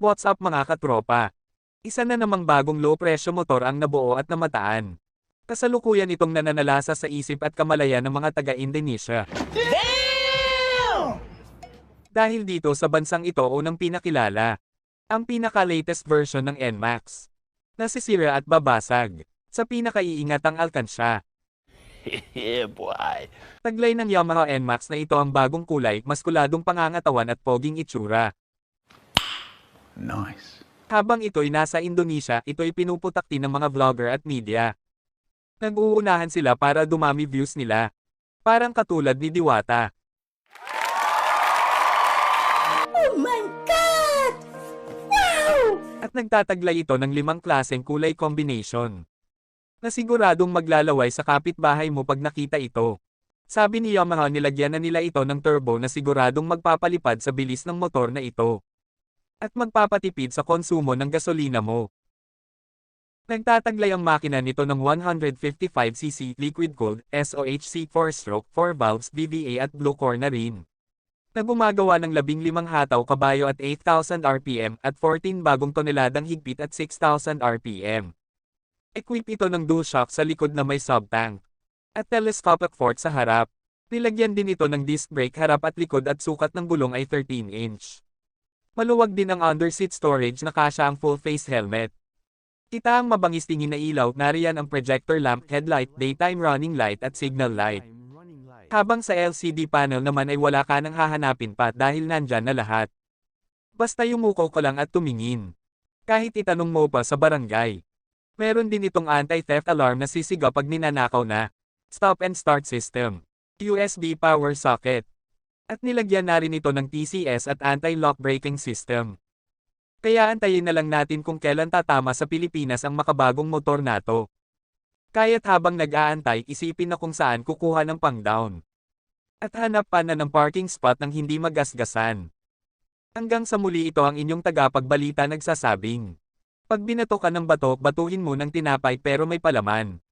What's up mga katropa? Isa na namang bagong low-presyo motor ang nabuo at namataan. Kasalukuyan itong nananalasa sa isip at kamalayan ng mga taga-Indonesia. Dahil dito sa bansang ito unang pinakilala. Ang pinaka-latest version ng NMAX. Nasisira at babasag. Sa pinakaiingatang alkansya. yeah, boy. Taglay ng Yamaha NMAX na ito ang bagong kulay, maskuladong pangangatawan at poging itsura. Nice. Habang ito'y nasa Indonesia, ito'y pinuputakti ng mga vlogger at media. Nag-uunahan sila para dumami views nila. Parang katulad ni Diwata. Oh my God! Wow! At nagtataglay ito ng limang klaseng kulay combination. Nasiguradong maglalaway sa kapitbahay mo pag nakita ito. Sabi ni Yamaha nilagyan na nila ito ng turbo na siguradong magpapalipad sa bilis ng motor na ito. At magpapatipid sa konsumo ng gasolina mo. Nagtataglay ang makina nito ng 155cc liquid-cooled SOHC 4-stroke 4 valves VVA at blue core na rin. Na gumagawa ng 15 hataw kabayo at 8,000 RPM at 14 bagong toneladang higpit at 6,000 RPM. Equip ito ng dual shock sa likod na may sub-tank. At telescopic fork sa harap. Nilagyan din ito ng disc brake harap at likod at sukat ng gulong ay 13 inch. Maluwag din ang underseat storage na kasya ang full face helmet. Kita ang mabangis tingin na ilaw, nariyan ang projector lamp, headlight, daytime running light at signal light. Habang sa LCD panel naman ay wala ka nang hahanapin pa dahil nandyan na lahat. Basta yumuko ka lang at tumingin. Kahit itanong mo pa sa barangay. Meron din itong anti-theft alarm na sisigaw pag ninanakaw na. Stop and start system. USB power socket. At nilagyan na rin ito ng TCS at anti-lock braking system. Kaya antayin na lang natin kung kailan tatama sa Pilipinas ang makabagong motor nato. Kaya't habang nag-aantay isipin na kung saan kukuha ng pang-down. At hanap pa na ng parking spot ng hindi magasgasan. Hanggang sa muli ito ang inyong tagapagbalita nagsasabing. Pag binato ka ng bato, batuhin mo ng tinapay pero may palaman.